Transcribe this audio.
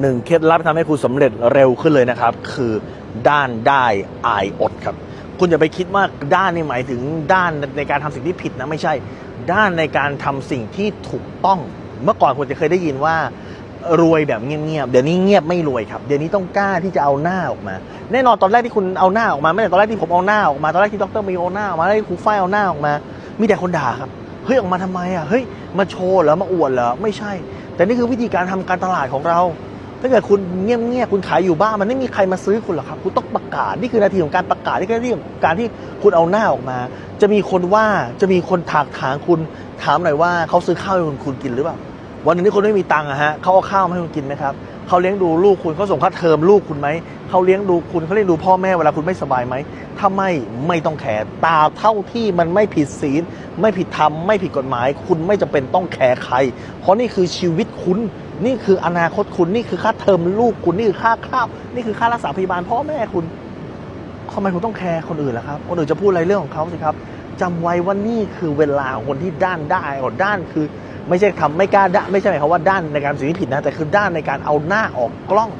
หนึ่งเคล็ดลับทำให้คุณสำเร็จเร็วขึ้นเลยนะครับ คือด้านได้อายอดครับ คุณอย่าไปคิดว่าด้านนี่หมายถึงด้านในการทำสิ่งที่ผิดนะไม่ใช่ ด้านในการทำสิ่งที่ถูกต้อง เมื่อก่อนคุณจะเคยได้ยินว่ารวยแบบเงียบๆเดี๋ยวนี้เงียบไม่รวยครับ เดี๋ยวนี้ต้องกล้าที่จะเอาหน้าออกมา แน่นอนตอนแรกที่คุณเอาหน้าออกมาไม่ใช่ตอนแรกที่ผมเอาหน้าออกมาตอนแรกที่ดรมีเอาหน้าออกมาตอนแรกที่ครูฝ้ายเอาหน้าออกมา มีแต่คนด่าครับเฮ้ยออกมาทำไมอะเฮ้ยมาโชว์เหรอมาอวดเหรอไม่ใช่ แต่นี่คือวิธีการทำการตลาดของเรา ถ้าเกิดคุณเงียบๆคุณขายอยู่บ้านมันไม่มีใครมาซื้อคุณหรอกครับ คุณต้องประกาศนี่คือนาทีของการประกาศนี่คือนาทีของการที่คุณเอาหน้าออกมา จะมีคนว่าจะมีคนถากถางคุณถามหน่อยว่าเขาซื้อข้าวให้คุณคุณกินหรือเปล่าวันนึงที่คุณไม่มีตังค์อะฮะเขาเอาข้าวมาให้คุณกินไหมครับ เขาเลี้ยงดูลูกคุณเขาส่งค่าเทอมลูกคุณไหมเขาเลี้ยงดูคุณเขาเลี้ยงดูพ่อแม่เวลาคุณไม่สบายไหมถ้าไม่ไม่ต้องแคร์ตราเท่าที่มันไม่ผิดศีล ไม่ผิดธรรมไม่ผิดกฎหมาย คุณไม่จำเป็นต้องแคร์ใคร เพราะนี่คือชีวิตคุณนี่คืออนาคตคุณนี่คือค่าเทอมลูกคุณนี่คือค่าข้าวนี่คือค่ารักษาพยาบาลพ่อแม่คุณทำไมคุณต้องแคร์คนอื่นล่ะครับ คนอื่นจะพูดอะไรเรื่องของเขาสิครับจำไว้ว่านี่คือเวลาของคนที่ด้านได้ด้านคือ ไม่ใช่ทำไม่กล้าด้าไม่ใช่หมายความว่าด้านในการสิ่งที่ผิดนะแต่คือด้านในการเอาหน้าออกกล้อง